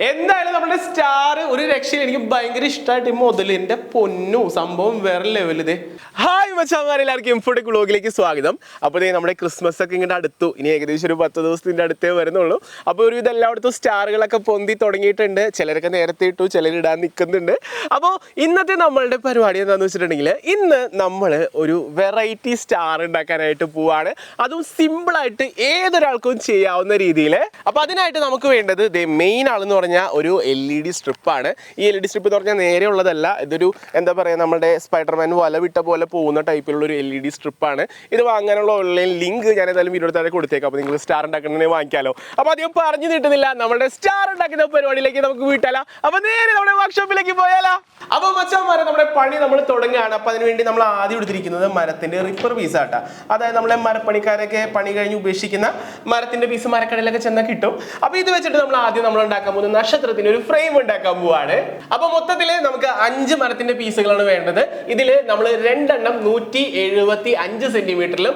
എന്തായാലും നമ്മുടെ സ്റ്റാർ ഒരു രക്ഷയിൽ എനിക്ക് ഭയങ്കര ഇഷ്ടമായിട്ട് ഈ മുതൽ പൊന്നു സംഭവം വേറെ ലെവൽ ഇത്. ഹായ് മച്ചാമാരെ എല്ലാവർക്കും ഫുഡ് വ്ളോഗിലേക്ക് സ്വാഗതം. അപ്പോൾ നമ്മുടെ ക്രിസ്മസ് ഒക്കെ ഇങ്ങോട്ട് അടുത്തു. ഇനി ഏകദേശം ഒരു പത്ത് ദിവസത്തിന്റെ അടുത്തേ വരുന്നുള്ളൂ. അപ്പോൾ ഒരു ഇതെല്ലായിടത്തും സ്റ്റാറുകളൊക്കെ പൊന്തി തുടങ്ങിയിട്ടുണ്ട്. ചിലരൊക്കെ നേരത്തെ ഇട്ടു ചിലർ ഇടാൻ നിൽക്കുന്നുണ്ട്. അപ്പോൾ ഇന്നത്തെ നമ്മളുടെ പരിപാടി എന്താണെന്ന് വെച്ചിട്ടുണ്ടെങ്കിൽ ഇന്ന് നമ്മൾ ഒരു വെറൈറ്റി സ്റ്റാർ ഉണ്ടാക്കാനായിട്ട് പോവാണ്. അതും സിമ്പിളായിട്ട് ഏതൊരാൾക്കും ചെയ്യാവുന്ന രീതിയിൽ. അപ്പോൾ അതിനായിട്ട് നമുക്ക് വേണ്ടത് മെയിൻ ആളെന്ന് പറഞ്ഞാൽ ഒരു എൽ ഇ ഡി സ്ട്രിപ്പാണ് ഈ എൽ ഇ ഡി സ്ട്രിപ്പ് എന്ന് പറഞ്ഞാൽ നേരെ ഉള്ളതല്ല ഇതൊരു എന്താ പറയുക നമ്മുടെ സ്പൈഡർമാൻ വല വിട്ട പോലെ പോകുന്ന ടൈപ്പിലുള്ള ഒരു എൽ ഇ ഡി സ്ട്രിപ്പാണ് ഇത് വാങ്ങാനുള്ള ഓൺലൈൻ ലിങ്ക് ഞാൻ ഏതായാലും വീഡിയോ താഴെ കൊടുത്തേക്കാം. അപ്പോൾ നിങ്ങൾ സ്റ്റാർ ഉണ്ടാക്കണമെങ്കിൽ വാങ്ങിക്കാലോ. അപ്പോൾ അധികം പറഞ്ഞു നീട്ടുന്നില്ല നമ്മുടെ സ്റ്റാർ ഉണ്ടാക്കുന്ന പരിപാടിയിലേക്ക് നമുക്ക് വീട്ടാലോ. അപ്പോൾ നേരെ നമ്മുടെ വർക്ക്ഷോപ്പിലേക്ക് പോയാലോ. അപ്പോൾ മച്ചാമാരെ നമ്മുടെ പണി നമ്മൾ തുടങ്ങുകയാണ്. അപ്പോൾ അതിനുവേണ്ടി നമ്മൾ ആദ്യം എടുത്തിരിക്കുന്നത് മരത്തിന്റെ റിപ്പർ പീസ് ആട്ടാ. അതായത് നമ്മളെ മരപ്പണിക്കാരൊക്കെ പണി കഴിഞ്ഞ് ഉപേക്ഷിക്കുന്ന മരത്തിന്റെ പീസ് മരക്കടയിലൊക്കെ ചെന്നാൽ കിട്ടും. അപ്പോൾ ഇത് വെച്ചിട്ട് നമ്മൾ ആദ്യം നമ്മൾ ഉണ്ടാക്കാൻ പോകുന്ന നക്ഷത്രത്തിന് ഒരു ഫ്രെയിം ഉണ്ടാക്കാൻ പോവാണ്. അപ്പൊ മൊത്തത്തിൽ നമുക്ക് അഞ്ച് മരത്തിന്റെ പീസുകളാണ് വേണ്ടത്. ഇതിൽ നമ്മൾ രണ്ടെണ്ണം നൂറ്റി എഴുപത്തി അഞ്ച് സെന്റിമീറ്ററിലും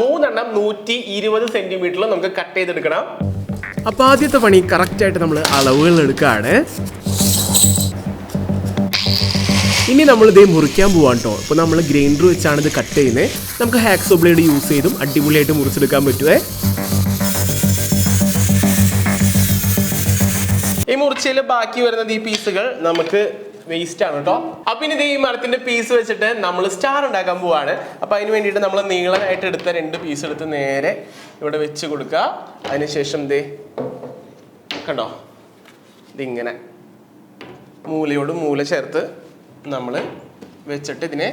മൂന്നെണ്ണം നൂറ്റി ഇരുപത് സെന്റിമീറ്ററിലും നമുക്ക് കട്ട് ചെയ്തെടുക്കണം. അപ്പൊ ആദ്യത്തെ പണി കറക്റ്റ് ആയിട്ട് നമ്മൾ അളവുകൾ എടുക്കുകയാണ് ഇനി നമ്മൾ ഇതേ മുറിക്കാൻ പോവാണ് കേട്ടോ ഇപ്പോൾ നമ്മൾ ഗ്രൈൻഡർ വെച്ചാണ് ഇത് കട്ട് ചെയ്യുന്നത്. നമുക്ക് ഹാക്സോ ബ്ലേഡ് യൂസ് ചെയ്തും അടിപൊളിയായിട്ട് മുറിച്ചെടുക്കാൻ പറ്റുമേ ഈ ബാക്കി വരുന്നത് ഈ പീസുകൾ? നമുക്ക് വേസ്റ്റ് ആണ് കേട്ടോ. അപ്പൊ ഇനി ഈ മരത്തിന്റെ പീസ് വെച്ചിട്ട് നമ്മൾ സ്റ്റാർ ഉണ്ടാക്കാൻ പോവാണ്. അപ്പൊ അതിന് വേണ്ടിയിട്ട് നമ്മൾ നീളനായിട്ട് എടുത്ത രണ്ട് പീസ് എടുത്ത് നേരെ ഇവിടെ വെച്ച് കൊടുക്കുക. അതിനുശേഷം ദേ കണ്ടോ? ഇതിങ്ങനെ മൂലയോട് മൂല ചേർത്ത് നമ്മൾ വെച്ചിട്ട് ഇതിനെ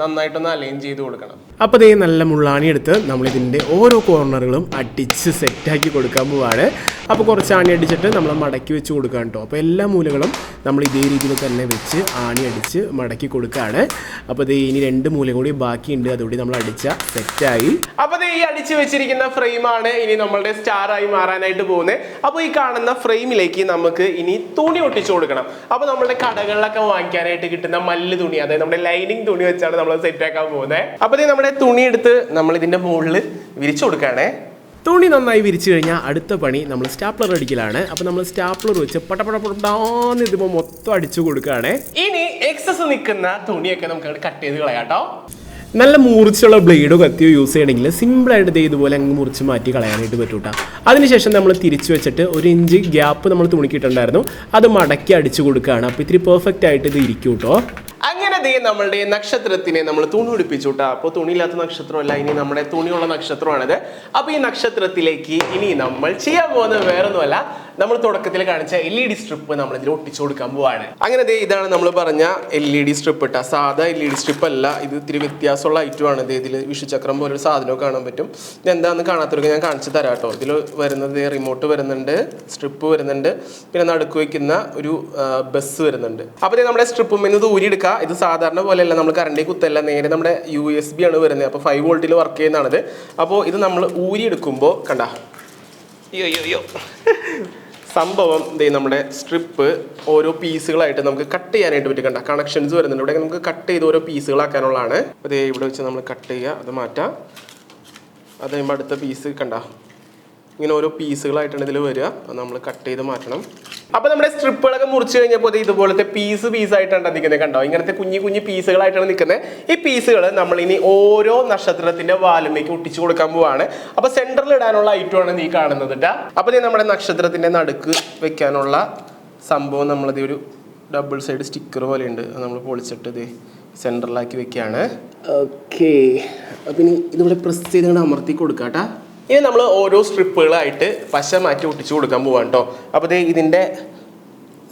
നന്നായിട്ടൊന്ന് അലൈൻ ചെയ്ത് കൊടുക്കണം. അപ്പോൾ ഇതേ നല്ല മുള്ളാണി എടുത്ത് നമ്മൾ ഇതിന്റെ ഓരോ കോർണറുകളും അടിച്ച് സെറ്റാക്കി കൊടുക്കാൻ പോവാണ്. അപ്പോൾ കുറച്ച് ആണി അടിച്ചിട്ട് നമ്മൾ മടക്കി വെച്ച് കൊടുക്കാൻ കേട്ടോ അപ്പോൾ എല്ലാ മൂലകളും നമ്മൾ ഇതേ രീതിയിൽ തന്നെ വെച്ച് ആണി അടിച്ച് മടക്കി കൊടുക്കുകയാണ് അപ്പോൾ ഇത് ഇനി രണ്ട് മൂല കൂടി ബാക്കിയുണ്ട്. അതുകൂടി നമ്മൾ അടിച്ച സെറ്റായി. അപ്പോൾ ഈ അടിച്ച് വെച്ചിരിക്കുന്ന ഫ്രെയിമാണ് ഇനി നമ്മളുടെ സ്റ്റാറായി മാറാനായിട്ട് പോകുന്നത് അപ്പോൾ ഈ കാണുന്ന ഫ്രെയിമിലേക്ക് നമുക്ക് ഇനി തുണി ഒട്ടിച്ചു കൊടുക്കണം. അപ്പോൾ നമ്മുടെ കടകളിലൊക്കെ വാങ്ങിക്കാനായിട്ട് കിട്ടുന്ന മല്ല് തുണി അതായത് നമ്മുടെ ലൈനിങ് തുണി വെച്ചാണ് നമ്മൾ സെറ്റ് ആക്കാൻ പോകുന്നത് അപ്പോൾ നമ്മുടെ തുണി എടുത്ത് നമ്മൾ ഇതിന്റെ മുകളിൽ വിരിച്ചു കൊടുക്കുകയാണേ തുണി നന്നായി വിരിച്ചു കഴിഞ്ഞാൽ അടുത്ത പണി നമ്മൾ സ്റ്റാപ്ലർ അടിക്കലാണ്. അപ്പൊ നമ്മൾ സ്റ്റാപ്ലർ വെച്ച് പട്ടപ്പടപ്പടാന്ന് ഇതിപ്പോ മൊത്തം അടിച്ചു കൊടുക്കുകയാണ് ഇനി എക്സസ് നിൽക്കുന്ന തുണിയൊക്കെ നമുക്ക് കട്ട് ചെയ്ത് കളയാട്ടോ നല്ല മൂർച്ചുള്ള ബ്ലേഡോ കത്തിയോ യൂസ് ചെയ്യണമെങ്കിൽ സിമ്പിളായിട്ട് ദേ ഇതുപോലെ അങ്ങ് മുറിച്ച് മാറ്റി കളയാനായിട്ട് പറ്റൂട്ടാ. അതിനുശേഷം നമ്മൾ തിരിച്ചു വെച്ചിട്ട് ഒരു ഇഞ്ച് ഗ്യാപ്പ് നമ്മൾ തുണിക്കിട്ടുണ്ടായിരുന്നു അത് മടക്കി അടിച്ചു കൊടുക്കുകയാണ് അപ്പോൾ ഇത്തിരി പെർഫെക്റ്റ് ആയിട്ട് ഇത് ഇരിക്കും കേട്ടോ അങ്ങനെ ദേ നമ്മളുടെ നക്ഷത്രത്തിനെ നമ്മൾ തുണി ഉടുപ്പിച്ചു കേട്ടോ അപ്പോൾ തുണിയില്ലാത്ത നക്ഷത്രമല്ല ഇനി നമ്മുടെ തുണിയുള്ള നക്ഷത്രമാണിത്. അപ്പോൾ ഈ നക്ഷത്രത്തിലേക്ക് ഇനി നമ്മൾ ചെയ്യാൻ പോകുന്നത് വേറൊന്നുമല്ല നമ്മൾ തുടക്കത്തിൽ കാണിച്ച എൽ ഇ ഡി സ്ട്രിപ്പ് നമ്മൾ ഇതിൽ ഒട്ടിച്ചു കൊടുക്കാൻ പോവാണ്. അങ്ങനെ ദേ ഇതാണ് നമ്മൾ പറഞ്ഞ എൽ ഇ ഡി സ്ട്രിപ്പ് ഇട്ട സാധാ എൽ ഇ ഡി സ്ട്രിപ്പ് അല്ല ഇത് ഇത്തിരി വ്യത്യാസമുള്ള ഐറ്റമാണ് ഇത് ഇതിൽ വിഷുചക്രം പോലെ ഒരു സാധനം കാണാൻ പറ്റും. ഇത് എന്താണെന്ന് കാണാത്തവർക്ക് ഞാൻ കാണിച്ചു തരാം കേട്ടോ ഇതിൽ വരുന്നത് റിമോട്ട് വരുന്നുണ്ട് സ്ട്രിപ്പ് വരുന്നുണ്ട്. പിന്നെ നടുക്ക് വയ്ക്കുന്ന ഒരു ബസ് വരുന്നുണ്ട്. അപ്പോൾ നമ്മുടെ സ്ട്രിപ്പും ഇന്ന് ഊരി എടുക്കുക ഇത് സാധാരണ പോലെയല്ല നമ്മൾ കറണ്ടിൽ കുത്തല്ല. നേരെ നമ്മുടെ യു എസ് ബി ആണ് വരുന്നത്. അപ്പോൾ ഫൈവ് വോൾട്ടിൽ വർക്ക് ചെയ്യുന്നതാണിത്. അപ്പോൾ ഇത് നമ്മൾ ഊരി എടുക്കുമ്പോൾ കണ്ട. അയ്യോ സംഭവം ദേ നമ്മുടെ സ്ട്രിപ്പ് ഓരോ പീസുകളായിട്ട് നമുക്ക് കട്ട് ചെയ്യാനായിട്ട് പറ്റും. കണ്ട കണക്ഷൻസ് വരുന്നുണ്ട്. ഇവിടെ നമുക്ക് കട്ട് ചെയ്ത് ഓരോ പീസുകളാക്കാനുള്ളതാണ് അപ്പോൾ ദേ ഇവിടെ വെച്ച് നമ്മൾ കട്ട് ചെയ്യുക. അത് മാറ്റാം. അത് കഴിയുമ്പോൾ അടുത്ത പീസ് കണ്ട. ഇങ്ങനെ ഓരോ പീസുകളായിട്ടാണ് ഇതിൽ വരിക. നമ്മൾ കട്ട് ചെയ്ത് മാറ്റണം. അപ്പോൾ നമ്മുടെ സ്ട്രിപ്പുകളൊക്കെ മുറിച്ച് കഴിഞ്ഞപ്പോൾ ഇതുപോലത്തെ പീസ് പീസ് ആയിട്ടാണ് നിൽക്കുന്നത് കണ്ടോ? ഇങ്ങനത്തെ കുഞ്ഞു കുഞ്ഞു പീസുകളായിട്ടാണ് നിൽക്കുന്നത്. ഈ പീസുകൾ നമ്മൾ ഇനി ഓരോ നക്ഷത്രത്തിന്റെ വാലുമേക്ക് ഒട്ടിച്ചു കൊടുക്കാൻ പോവാണ്. അപ്പോൾ സെന്ററിൽ ഇടാനുള്ള ഐറ്റമാണ് നീ കാണുന്നത് കേട്ടാ അപ്പോൾ ദേ നമ്മുടെ നക്ഷത്രത്തിന്റെ നടുക്ക് വെക്കാനുള്ള സംഭവം നമ്മളത് ഒരു ഡബിൾ സൈഡ് സ്റ്റിക്കർ പോലെ ഉണ്ട്. അത് നമ്മൾ പൊളിച്ചിട്ട് ഇത് സെന്ററിലാക്കി വെക്കുകയാണ് ഓക്കെ അപ്പം ഇനി ഇതിവിടെ പ്രസ് ചെയ്ത് അമർത്തി കൊടുക്കാം ഇനി നമ്മൾ ഓരോ സ്ട്രിപ്പുകളായിട്ട് പശ മാറ്റി ഒട്ടിച്ചു കൊടുക്കാൻ പോവാണ് കേട്ടോ അപ്പോൾ ദേ ഇതിന്റെ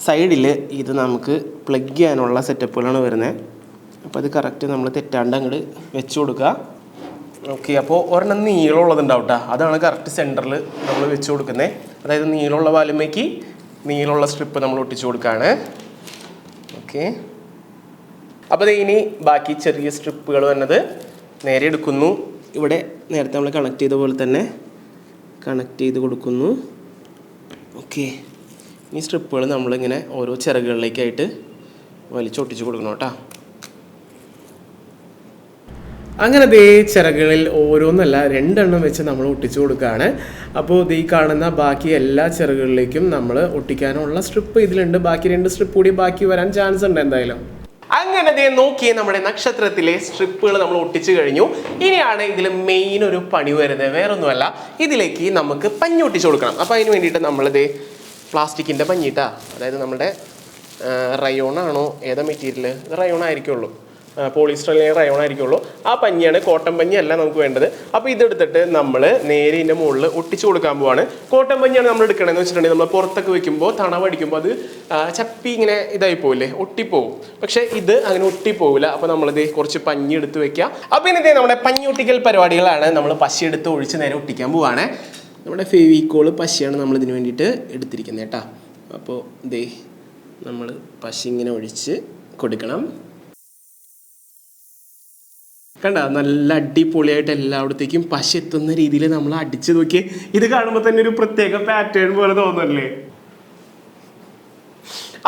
സൈഡിൽ ഇത് നമുക്ക് പ്ലഗ് ചെയ്യാനുള്ള സെറ്റപ്പുകളാണ് വരുന്നത് അപ്പോൾ ഇത് കറക്റ്റ് നമ്മൾ തെറ്റാണ്ട് അങ്ങോട്ട് വെച്ച് കൊടുക്കുക ഓക്കെ അപ്പോൾ ഒരെണ്ണം നീളമുള്ളതുണ്ടാവും കേട്ടോ അതാണ് കറക്റ്റ് സെന്ററിൽ നമ്മൾ വെച്ച് കൊടുക്കുന്നത് അതായത് നീളമുള്ള വാലുമേക്ക് നീളമുള്ള സ്ട്രിപ്പ് നമ്മൾ ഒട്ടിച്ചു കൊടുക്കുകയാണ് ഓക്കെ അപ്പോൾ ഇനി ബാക്കി ചെറിയ സ്ട്രിപ്പുകൾ വന്നത് നേരെ എടുക്കുന്നു. ഇവിടെ നേരത്തെ നമ്മൾ കണക്ട് ചെയ്ത പോലെ തന്നെ കണക്ട് ചെയ്ത് കൊടുക്കുന്നു. ഓക്കെ ഈ സ്ട്രിപ്പുകൾ നമ്മളിങ്ങനെ ഓരോ ചിറകുകളിലേക്കായിട്ട് വലിച്ചൊട്ടിച്ച് കൊടുക്കണം കേട്ടോ. അങ്ങനെ ദേ ചിറകുകളിൽ ഓരോന്നല്ല രണ്ടെണ്ണം വെച്ച് നമ്മൾ ഒട്ടിച്ചു കൊടുക്കുകയാണ് അപ്പോൾ ഈ കാണുന്ന ബാക്കി എല്ലാ ചിറകുകളിലേക്കും നമ്മൾ ഒട്ടിക്കാനുള്ള സ്ട്രിപ്പ് ഇതിലുണ്ട്. ബാക്കി രണ്ട് സ്ട്രിപ്പ് കൂടി ബാക്കി വരാൻ ചാൻസ് ഉണ്ട് എന്തായാലും. അങ്ങനെ ദേ നോക്കിയേ നമ്മുടെ നക്ഷത്രത്തിലെ സ്ട്രിപ്പുകൾ നമ്മൾ ഒട്ടിച്ചു കഴിഞ്ഞു. ഇനിയാണ് ഇതിൽ മെയിൻ ഒരു പണി വരുന്നത്. വേറൊന്നുമല്ല ഇതിലേക്ക് നമുക്ക് പഞ്ഞി ഒട്ടിച്ചു കൊടുക്കണം. അപ്പോൾ അതിന് വേണ്ടിയിട്ട് നമ്മളിത് പ്ലാസ്റ്റിക്കിന്റെ പഞ്ഞിട്ടാ അതായത് നമ്മുടെ റയോണാണോ ഏതാ മെറ്റീരിയൽ റയോൺ ആയിരിക്കുള്ളൂ. പോളിസ്റ്റർ ലെയർ അയോണായിരിക്കുള്ളൂ ആ പഞ്ഞിയാണ് കോട്ടൻ പഞ്ഞി അല്ല നമുക്ക് വേണ്ടത്. അപ്പോൾ ഇതെടുത്തിട്ട് നമ്മൾ നേരെ ഇതിന്റെ മുകളിൽ ഒട്ടിച്ചു കൊടുക്കാൻ പോവാണ്. കോട്ടൺ പഞ്ഞിയാണ് നമ്മൾ എടുക്കണമെന്ന് വെച്ചിട്ടുണ്ടെങ്കിൽ നമ്മൾ പുറത്തൊക്കെ വെക്കുമ്പോൾ തണവടിക്കുമ്പോൾ അത് ചപ്പി ഇങ്ങനെ ഇതായി പോവില്ലേ ഒട്ടിപ്പോവും. പക്ഷേ ഇത് അങ്ങനെ ഒട്ടിപ്പോവില്ല. അപ്പോൾ നമ്മളിത് കുറച്ച് പഞ്ഞി എടുത്ത് വെക്കുക അപ്പോൾ ഇന്നത്തെ നമ്മുടെ പഞ്ഞി ഒട്ടിക്കൽ പരിപാടികളാണ് നമ്മൾ പശ എടുത്ത് ഒഴിച്ച് നേരെ ഒട്ടിക്കാൻ പോവാണ്. നമ്മുടെ ഫെവിക്കോൾ പശയാണ് നമ്മൾ ഇതിന് വേണ്ടിയിട്ട് എടുത്തിരിക്കുന്നത് കേട്ടോ. അപ്പോൾ ദേ നമ്മൾ പശ ഇങ്ങനെ ഒഴിച്ച് കൊടുക്കണം. കണ്ട നല്ല അടിപൊളിയായിട്ട് എല്ലായിടത്തേക്കും പശ എത്തുന്ന രീതിയിൽ നമ്മൾ അടിച്ചു നോക്കി ഇത് കാണുമ്പോൾ തന്നെ ഒരു പ്രത്യേക പാറ്റേൺ പോലെ തോന്നുന്നല്ലേ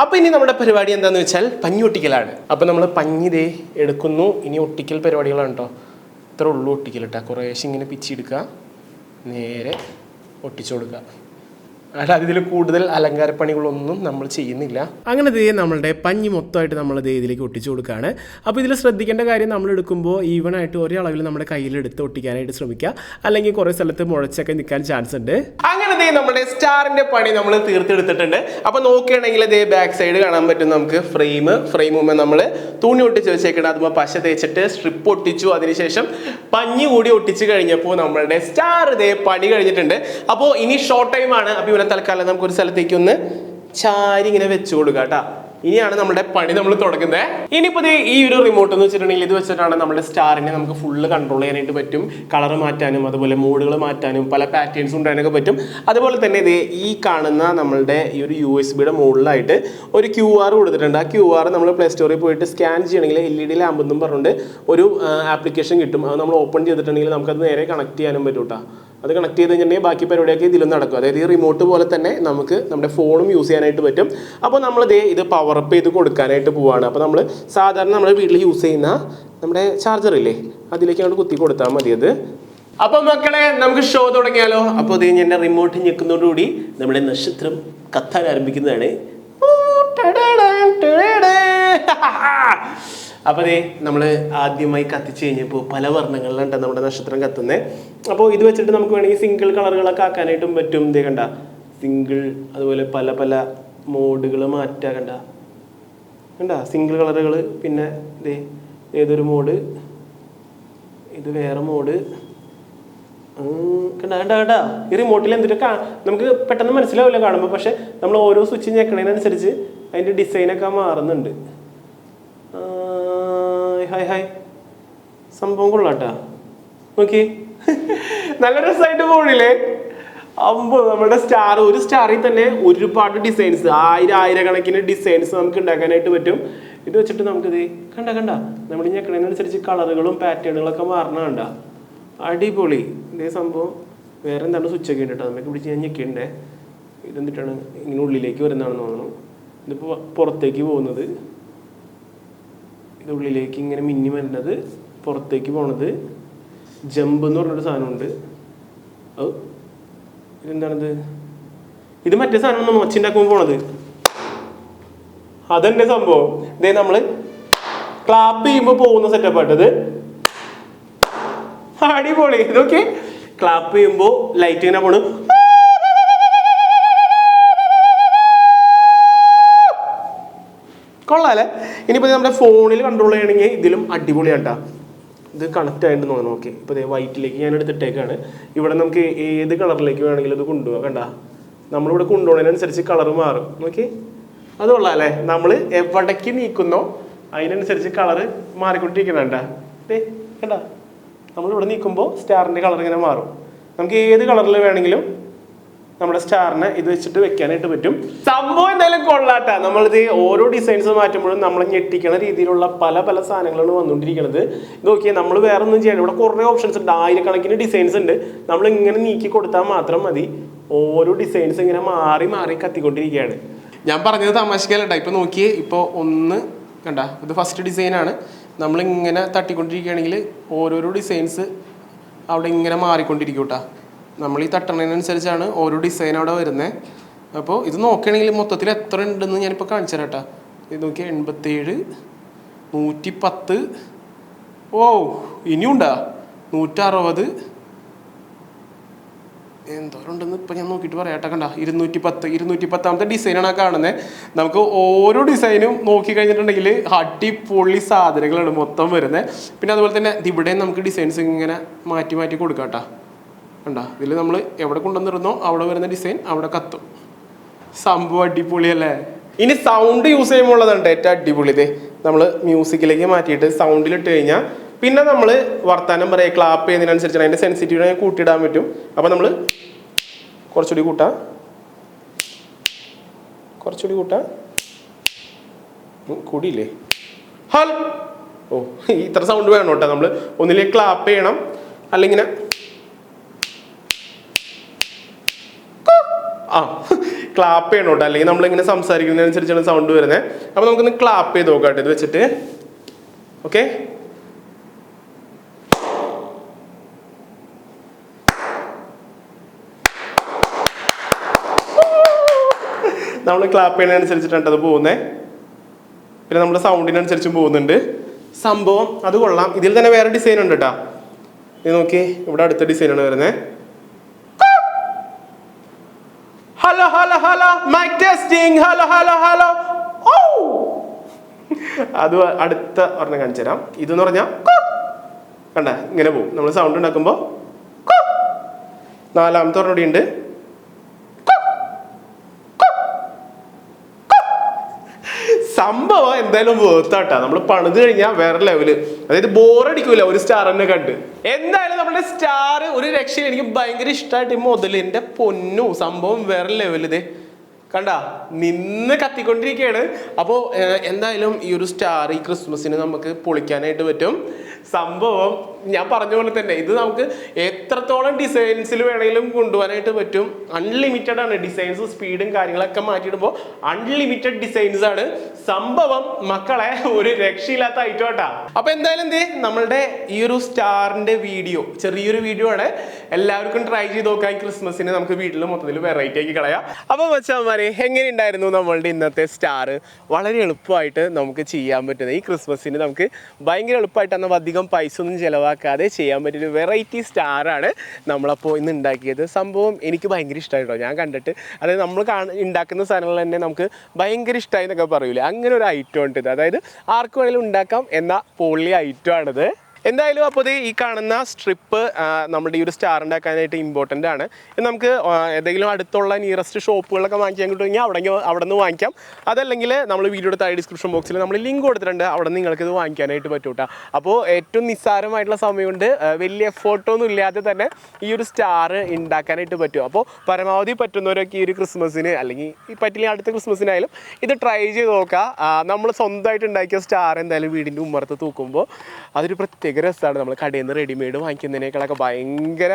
അപ്പൊ ഇനി നമ്മുടെ പരിപാടി എന്താന്ന് വെച്ചാൽ പഞ്ഞി ഒട്ടിക്കലാണ്. അപ്പൊ നമ്മൾ പഞ്ഞി ദേ എടുക്കുന്നു. ഇനി ഒട്ടിക്കൽ പരിപാടികളാണ് കേട്ടോ ഇത്ര ഉള്ളു ഒട്ടിക്കൽ കേട്ടോ കുറേശ്ശെ ഇങ്ങനെ പിച്ചെടുക്കുക നേരെ ഒട്ടിച്ചു കൊടുക്കുക. അല്ലാതെ ഇതിൽ കൂടുതൽ അലങ്കാരപ്പണികളൊന്നും നമ്മൾ ചെയ്യുന്നില്ല. അങ്ങനെ ദേ നമ്മളുടെ പഞ്ഞി മൊത്തമായിട്ട് നമ്മൾ ദേ ഇതിലേക്ക് ഒട്ടിച്ചു കൊടുക്കുകയാണ് അപ്പോൾ ഇതിൽ ശ്രദ്ധിക്കേണ്ട കാര്യം നമ്മൾ എടുക്കുമ്പോൾ ഈവൺ ആയിട്ട് ഒരേ അളവിൽ നമ്മുടെ കയ്യിലെടുത്ത് ഒട്ടിക്കാനായിട്ട് ശ്രമിക്കുക അല്ലെങ്കിൽ കുറേ സ്ഥലത്ത് മുഴച്ചൊക്കെ നിൽക്കാൻ ചാൻസ് ഉണ്ട്. അങ്ങനെ ദേ നമ്മുടെ സ്റ്റാറിന്റെ പണി നമ്മൾ തീർത്തെടുത്തിട്ടുണ്ട് അപ്പോൾ നോക്കുകയാണെങ്കിൽ ദേ ബാക്ക് സൈഡ് കാണാൻ പറ്റും നമുക്ക് ഫ്രെയിം ഫ്രെയിം മുമ്പ് നമ്മൾ തുണി ഒട്ടിച്ച് വെച്ചേക്കണം. അതുമ്പോൾ പശ തേച്ചിട്ട് സ്ട്രിപ്പ് ഒട്ടിച്ചു. അതിനുശേഷം പഞ്ഞി കൂടി ഒട്ടിച്ച് കഴിഞ്ഞപ്പോൾ നമ്മളുടെ സ്റ്റാർ ദേ പണി കഴിഞ്ഞിട്ടുണ്ട്. അപ്പോൾ ഇനി ഷോർട്ട് ടൈം ആണ്. അപ്പോൾ ഇവനെ തൽക്കാലം നമുക്ക് ഒരു സ്ഥലത്തേക്ക് ഒന്ന് ചാരി ഇങ്ങനെ വെച്ചു കൊടുക്കുക കേട്ടോ. ഇനിയാണ് നമ്മുടെ പണി നമ്മൾ തുടങ്ങുന്നത് ഇനിയിപ്പോൾ ദേ ഈ ഒരു റിമോട്ട് എന്ന് വെച്ചിട്ടുണ്ടെങ്കിൽ ഇത് വെച്ചിട്ടാണ് നമ്മുടെ സ്റ്റാറിനെ നമുക്ക് ഫുള്ള് കൺട്രോൾ ചെയ്യാനായിട്ട് പറ്റും. കളർ മാറ്റാനും അതുപോലെ മൂഡുകൾ മാറ്റാനും പല പാറ്റേൺസ് ഉണ്ടാകാനൊക്കെ പറ്റും. അതുപോലെ തന്നെ ഇത് ഈ കാണുന്ന നമ്മളുടെ ഈ ഒരു യു എസ് ബിയുടെ മുകളിലായിട്ട് ഒരു ക്യു ആർ കൊടുത്തിട്ടുണ്ട്. ആ ക്യു ആർ നമ്മൾ പ്ലേ സ്റ്റോറിൽ പോയിട്ട് സ്കാൻ ചെയ്യണമെങ്കിൽ എൽ ഇ ഡി ലാമ്പ് എന്നും പറഞ്ഞുകൊണ്ട് ഒരു ആപ്ലിക്കേഷൻ കിട്ടും. അത് നമ്മൾ ഓപ്പൺ ചെയ്തിട്ടുണ്ടെങ്കിൽ നമുക്കത് നേരെ കണക്ട് ചെയ്യാനും പറ്റും കേട്ടോ അത് കണക്ട് ചെയ്ത് കഴിഞ്ഞിട്ടുണ്ടെങ്കിൽ ബാക്കി പരിപാടിയൊക്കെ ഇതിലും നടക്കും. അതായത് ഈ റിമോട്ട് പോലെ തന്നെ നമുക്ക് നമ്മുടെ ഫോണും യൂസ് ചെയ്യാനായിട്ട് പറ്റും. അപ്പോൾ നമ്മൾ ദേ ഇത് പവർ അപ്പ് ചെയ്ത് കൊടുക്കാനായിട്ട് പോവാണ്. അപ്പോൾ നമ്മൾ സാധാരണ നമ്മുടെ വീട്ടിൽ യൂസ് ചെയ്യുന്ന നമ്മുടെ ചാർജർ ഇല്ലേ? അതിലേക്ക് അങ്ങോട്ട് കുത്തി കൊടുത്താൽ മതി അത്. അപ്പോൾ മക്കളെ നമുക്ക് ഷോ തുടങ്ങിയാലോ? അപ്പോൾ ഇത് ഞാൻ റിമോട്ട് ഞെക്കുന്നതോടുകൂടി നമ്മുടെ നക്ഷത്രം കത്താൻ ആരംഭിക്കുന്നതാണ്. അപ്പോൾ ദേ നമ്മൾ ആദ്യമായി കത്തിച്ച് കഴിഞ്ഞപ്പോൾ പല വർണങ്ങളിലുണ്ട് നമ്മുടെ നക്ഷത്രം കത്തുന്നത് അപ്പോൾ ഇത് വെച്ചിട്ട് നമുക്ക് വേണമെങ്കിൽ സിംഗിൾ കളറുകളൊക്കെ ആക്കാനായിട്ടും പറ്റും. ഇതേ കണ്ട. സിംഗിൾ അതുപോലെ പല പല മോഡുകൾ മാറ്റാ കണ്ട. കണ്ട? സിംഗിൾ കളറുകൾ പിന്നെ ഇതേ ഏതൊരു മോഡ്? ഇത് വേറെ മോഡ്. കണ്ട കണ്ട കണ്ട. ഈ റിമോട്ടിൽ എന്തിട്ട് കാ നമുക്ക് പെട്ടെന്ന് മനസ്സിലാവില്ല കാണുമ്പോൾ പക്ഷെ നമ്മൾ ഓരോ സ്വിച്ച് ഞെക്കണതിനനുസരിച്ച് അതിന്റെ ഡിസൈനൊക്കെ മാറുന്നുണ്ട്. ഹായ് ഹായ് സംഭവം കൊള്ളാട്ടാ. നോക്കി. നല്ല രസമായിട്ട് പോണില്ലേ? അമ്പോ നമ്മുടെ സ്റ്റാർ ഒരു സ്റ്റാറിൽ തന്നെ ഒരുപാട് ഡിസൈൻസ് ആയിരം ആയിരക്കണക്കിന് ഡിസൈൻസ് നമുക്ക് ഉണ്ടാക്കാനായിട്ട് പറ്റും. ഇത് വെച്ചിട്ട് നമുക്കിത് കണ്ട കണ്ട. നമ്മൾ ഞെക്കണതിനനുസരിച്ച് കളറുകളും പാറ്റേണുകളൊക്കെ മാറണ കണ്ട. അടിപൊളി. ഇതേ സംഭവം. വേറെ എന്താണ് സ്വിച്ച് ഒക്കെ ഉണ്ട് നമുക്ക് പിടിച്ച് ഞാൻ ഞെക്കിണ്ടേ. ഇതെന്നിട്ടാണ് ഇങ്ങനെ ഉള്ളിലേക്ക് വരുന്നതാണെന്ന് തോന്നുന്നു. ഇതിപ്പോൾ പുറത്തേക്ക് പോകുന്നത്. ഇത് ഉള്ളിലേക്ക് ഇങ്ങനെ മിന്നി വരുന്നത് പുറത്തേക്ക് പോണത് ജമ്പ് എന്ന് പറഞ്ഞൊരു സാധനമുണ്ട്. അത് ഇതെന്താണിത്? ഇത് മറ്റേ സാധനം ഒച്ചുണ്ടാക്കുമ്പോൾ പോണത്. അതന്നെ സംഭവം? ഇതേ നമ്മൾ ക്ലാപ്പ് ചെയ്യുമ്പോൾ പോകുന്ന സെറ്റപ്പ് ആട്ടത് അടിപൊളി. ഇതൊക്കെ ക്ലാപ്പ് ചെയ്യുമ്പോൾ ലൈറ്റ് ഇങ്ങനെ പോണ്. കൊള്ളാല്ലേ ഇനിയിപ്പോൾ നമ്മുടെ ഫോണിൽ കൺട്രോൾ ചെയ്യണമെങ്കിൽ ഇതിലും അടിപൊളിയാട്ടാ. ഇത് കണക്റ്റ് ആയിട്ട് തോന്നുന്നു. ഓക്കെ. ഇപ്പോൾ ഇതേ വൈറ്റിലേക്ക് ഞാൻ എടുത്തിട്ടേക്കാണ്. ഇവിടെ നമുക്ക് ഏത് കളറിലേക്ക് വേണമെങ്കിലും ഇത് കൊണ്ടുപോകാം കണ്ട. നമ്മളിവിടെ കൊണ്ടുപോകുന്നതിനനുസരിച്ച് കളർ മാറും. നോക്കി അത് കൊള്ളാല്ലേ നമ്മൾ എവിടേക്ക് നീക്കുന്നോ അതിനനുസരിച്ച് കളർ മാറിക്കൊണ്ടിരിക്കണണ്ട ദേ കണ്ട. നമ്മളിവിടെ നീക്കുമ്പോൾ സ്റ്റാറിന്റെ കളർ ഇങ്ങനെ മാറും. നമുക്ക് ഏത് കളറിൽ വേണമെങ്കിലും നമ്മുടെ സ്റ്റാറിനെ ഇത് വെച്ചിട്ട് വെക്കാനായിട്ട് പറ്റും. സംഭവം എന്തായാലും കൊള്ളാട്ട. നമ്മളിത് ഓരോ ഡിസൈൻസ് മാറ്റുമ്പോഴും നമ്മൾ ഞെട്ടിക്കണ രീതിയിലുള്ള പല പല സാധനങ്ങളാണ് വന്നുകൊണ്ടിരിക്കുന്നത് നോക്കിയാൽ നമ്മൾ വേറെ ഒന്നും ചെയ്യണം ഇവിടെ കുറേ ഓപ്ഷൻസ് ഉണ്ട്. ആയിരക്കണക്കിന് ഡിസൈൻസ് ഉണ്ട്. നമ്മൾ ഇങ്ങനെ നീക്കി കൊടുത്താൽ മാത്രം മതി. ഓരോ ഡിസൈൻസ് ഇങ്ങനെ മാറി മാറി കത്തിക്കൊണ്ടിരിക്കുകയാണ്. ഞാൻ പറഞ്ഞത് തമാശക്കല്ലട്ട. ഇപ്പൊ നോക്കിയേ ഇപ്പോൾ ഒന്ന് കണ്ട ഇത് ഫസ്റ്റ് ഡിസൈനാണ് നമ്മളിങ്ങനെ തട്ടിക്കൊണ്ടിരിക്കുകയാണെങ്കിൽ ഓരോരോ ഡിസൈൻസ് അവിടെ ഇങ്ങനെ മാറിക്കൊണ്ടിരിക്കും കേട്ടോ നമ്മൾ ഈ തട്ടണതിനനുസരിച്ചാണ് ഓരോ ഡിസൈൻ അവിടെ വരുന്നത് അപ്പോൾ ഇത് നോക്കുകയാണെങ്കിൽ മൊത്തത്തിൽ എത്ര ഉണ്ടെന്ന് ഞാനിപ്പോൾ കാണിച്ചു ഇത് നോക്കി എൺപത്തേഴ് നൂറ്റി പത്ത് ഓ ഇനിയുണ്ടാ? നൂറ്ററുപത്. എന്തോരുണ്ടെന്ന് ഇപ്പം ഞാൻ നോക്കിയിട്ട് പറയാട്ടെ കണ്ട. ഇരുന്നൂറ്റി പത്ത് ഇരുന്നൂറ്റി പത്താമത്തെ ഡിസൈനാണ് കാണുന്നത് നമുക്ക് ഓരോ ഡിസൈനും നോക്കി കഴിഞ്ഞിട്ടുണ്ടെങ്കിൽ അടിപൊളി സാധനങ്ങളാണ് മൊത്തം വരുന്നത് പിന്നെ അതുപോലെ തന്നെ ഇവിടെ നമുക്ക് ഡിസൈൻസ് ഇങ്ങനെ മാറ്റി മാറ്റി കൊടുക്കാം കേട്ടോ കണ്ട? ഇതിൽ നമ്മൾ എവിടെ കൊണ്ടുവന്നിരുന്നോ അവിടെ വരുന്ന ഡിസൈൻ അവിടെ കത്തും. സംഭവം അടിപൊളിയല്ലേ? ഇനി സൗണ്ട് യൂസ് ചെയ്യുമ്പോൾ ഉള്ളതാണ് ഏറ്റവും അടിപൊളി ഇത്. നമ്മൾ മ്യൂസിക്കിലേക്ക് മാറ്റിയിട്ട് സൗണ്ടിലിട്ട് കഴിഞ്ഞാൽ പിന്നെ നമ്മൾ വർത്താനം പറയുക ക്ലാപ്പ് ചെയ്യുന്നതിനനുസരിച്ചാണ്. അതിന്റെ സെൻസിറ്റീവിനെ കൂട്ടിയിടാൻ പറ്റും. അപ്പോൾ നമ്മൾ കുറച്ചുകൂടി കൂട്ടാം. കുറച്ചുകൂടി കൂട്ടാം. കൂടിയില്ലേ? ഹൽ! ഓ ഇത്ര സൗണ്ട് വേണം കേട്ടോ നമ്മൾ ഒന്നിലേക്ക് ക്ലാപ്പ് ചെയ്യണം. അല്ലെങ്കിൽ ക്ലാപ്പ് ചെയ്യണം കേട്ടോ അല്ലെങ്കിൽ നമ്മളിങ്ങനെ സംസാരിക്കുന്നതിനനുസരിച്ചാണ് സൗണ്ട് വരുന്നത് അപ്പോൾ നമുക്കൊന്ന് ക്ലാപ്പ് ചെയ്ത് നോക്കാം ഇത് വെച്ചിട്ട്. ഓക്കെ നമ്മൾ ക്ലാപ്പ് ചെയ്യുന്നതിനനുസരിച്ചിട്ടാണ് അത് പോകുന്നത് പിന്നെ നമ്മുടെ സൗണ്ടിനനുസരിച്ചും പോകുന്നുണ്ട്. സംഭവം അത് കൊള്ളാം. ഇതിൽ തന്നെ വേറെ ഡിസൈൻ ഉണ്ട് കേട്ടോ. ഇത് നോക്കി ഇവിടെ അടുത്ത ഡിസൈനാണ് വരുന്നത് hello hello hello mic testing hello hello hello ഓ അത് അടുത്ത ഒരെണ്ണം കാണിച്ചു തരാം. ഇതെന്ന് പറഞ്ഞാൽ കണ്ട ഇങ്ങനെ പോകും നമ്മൾ സൗണ്ട് ഉണ്ടാക്കുമ്പോൾ നാലാമത്തെ ഒരെണ്ണം ഉണ്ട്. സംഭവം എന്തായാലും വേർത്താട്ടാ നമ്മൾ പണിത് കഴിഞ്ഞാൽ വേറെ ലെവൽ അതായത് ബോറടിക്കൂല ഒരു സ്റ്റാർ തന്നെ കണ്ട്. എന്തായാലും നമ്മുടെ സ്റ്റാർ ഒരു രക്ഷയിൽ എനിക്ക് ഭയങ്കര ഇഷ്ടമായിട്ട് ഈ മുതലിന്റെ പൊന്നു സംഭവം വേറെ ലെവലിതേ കണ്ട നിന്ന് കത്തിക്കൊണ്ടിരിക്കുകയാണ് അപ്പോൾ എന്തായാലും ഈ ഒരു സ്റ്റാർ ഈ ക്രിസ്മസിന് നമുക്ക് പൊളിക്കാനായിട്ട് പറ്റും. സംഭവം ഞാൻ പറഞ്ഞ പോലെ തന്നെ ഇത് നമുക്ക് എത്രത്തോളം ഡിസൈൻസിൽ വേണമെങ്കിലും കൊണ്ടുപോകാനായിട്ട് പറ്റും. അൺലിമിറ്റഡ് ആണ് ഡിസൈൻസ് സ്പീഡും കാര്യങ്ങളൊക്കെ മാറ്റിയിടുമ്പോൾ അൺലിമിറ്റഡ് ഡിസൈൻസ് ആണ് സംഭവം. മക്കളെ ഒരു രക്ഷയില്ലാത്ത ഐറ്റം കേട്ടാ അപ്പൊ എന്തായാലും എന്തേ നമ്മളുടെ ഈ ഒരു സ്റ്റാറിന്റെ വീഡിയോ ചെറിയൊരു വീഡിയോ ആണ്. എല്ലാവർക്കും ട്രൈ ചെയ്ത് നോക്കാൻ ക്രിസ്മസിന് നമുക്ക് വീട്ടിൽ മൊത്തത്തിൽ വെറൈറ്റി ആക്കി കളയാം. അപ്പൊ മച്ചാമാരെ എങ്ങനെയുണ്ടായിരുന്നു നമ്മളുടെ ഇന്നത്തെ സ്റ്റാർ വളരെ എളുപ്പമായിട്ട് നമുക്ക് ചെയ്യാൻ പറ്റുന്നത് ഈ ക്രിസ്മസിന് നമുക്ക് ഭയങ്കര എളുപ്പമായിട്ടാണ് അന്ന് അധികം പൈസ ഒന്നും ചിലവാക്കാതെ ചെയ്യാൻ പറ്റിയൊരു വെറൈറ്റി സ്റ്റാറാണ് നമ്മളപ്പോൾ ഇന്ന് ഉണ്ടാക്കിയത്. സംഭവം എനിക്ക് ഭയങ്കര ഇഷ്ടമായിട്ടോ ഞാൻ കണ്ടിട്ട് അതായത് നമ്മൾ കാണ ഉണ്ടാക്കുന്ന സാധനങ്ങൾ തന്നെ നമുക്ക് ഭയങ്കര ഇഷ്ടമായി എന്നൊക്കെ പറയൂലേ. അങ്ങനെ ഒരു ഐറ്റം ഉണ്ട് അതായത് ആർക്ക് വേണമെങ്കിലും ഉണ്ടാക്കാം എന്ന പൊള്ളി ഐറ്റം ആണിത്. എന്തായാലും അപ്പോൾ ഈ കാണുന്ന സ്ട്രിപ്പ് നമ്മുടെ ഈ ഒരു സ്റ്റാർ ഉണ്ടാക്കാനായിട്ട് ഇമ്പോർട്ടന്റ് ആണ്. നമുക്ക് ഏതെങ്കിലും അടുത്തുള്ള നിയറസ്റ്റ് ഷോപ്പുകളൊക്കെ വാങ്ങിക്കാൻ കിട്ടുമെങ്കിൽ അവിടെ അവിടെ നിന്ന് വാങ്ങിക്കാം. അതല്ലെങ്കിൽ നമ്മൾ വീഡിയോയുടെ താഴെ ഡിസ്ക്രിപ്ഷൻ ബോക്സിൽ നമ്മൾ ലിങ്ക് കൊടുത്തിട്ടുണ്ട്. അവിടെ നിങ്ങൾക്ക് ഇത് വാങ്ങിക്കാനായിട്ട് പറ്റും കേട്ടോ അപ്പോൾ ഏറ്റവും നിസ്സാരമായിട്ടുള്ള സമയം കൊണ്ട് വലിയ ഫോട്ടോ ഒന്നും ഇല്ലാതെ തന്നെ ഈ ഒരു സ്റ്റാർ ഉണ്ടാക്കാനായിട്ട് പറ്റും. അപ്പോൾ പരമാവധി പറ്റുന്നവരൊക്കെ ഈ ഒരു ക്രിസ്മസിന് അല്ലെങ്കിൽ ഈ പറ്റില്ല അടുത്ത ക്രിസ്മസിനായാലും ഇത് ട്രൈ ചെയ്ത് നോക്കുക നമ്മൾ സ്വന്തമായിട്ട് ഉണ്ടാക്കിയ സ്റ്റാർ എന്തായാലും വീടിന്റെ ഉമ്മറത്ത് തൂക്കുമ്പോൾ അതൊരു പ്രത്യേക രസമാണ് നമ്മൾ കടയിൽ നിന്ന് റെഡിമെയ്ഡ് വാങ്ങിക്കുന്നതിനേക്കാളൊക്കെ ഭയങ്കര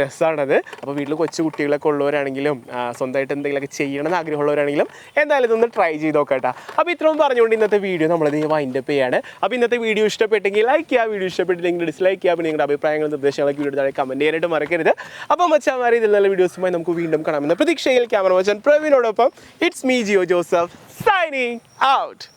രസമാണത് അപ്പോൾ വീട്ടിൽ കൊച്ചു കുട്ടികളൊക്കെ ഉള്ളവരാണെങ്കിലും സ്വന്തമായിട്ട് എന്തെങ്കിലുമൊക്കെ ചെയ്യണമെന്ന് ആഗ്രഹമുള്ളവരാണെങ്കിലും എന്തായാലും ഇതൊന്ന് ട്രൈ ചെയ്ത് നോക്കട്ടെ. അപ്പോൾ ഇത്രയും പറഞ്ഞുകൊണ്ട് ഇന്നത്തെ വീഡിയോ നമ്മളത് വൈൻഡ് അപ്പ് ചെയ്യാണ്. അപ്പോൾ ഇന്നത്തെ വീഡിയോ ഇഷ്ടപ്പെട്ടെങ്കിൽ ലൈക്ക് ചെയ്യുക വീഡിയോ ഇഷ്ടപ്പെട്ടില്ലെങ്കിൽ ഡിസ്ലൈക്ക് ചെയ്യുക അപ്പോൾ നിങ്ങളുടെ അഭിപ്രായങ്ങളും നിർദ്ദേശങ്ങളൊക്കെ വീഡിയോ താഴെ കമന്റ് ചെയ്യാനായിട്ട് മറക്കരുത്. അപ്പോൾ മച്ചാമാരി ഇതിൽ നല്ല വീഡിയോസുമായി നമുക്ക് വീണ്ടും കാണാമെന്ന പ്രതീക്ഷയിൽ ക്യാമറ വച്ചൻ പ്രവീണോടൊപ്പം. It's me Jio Joseph signing out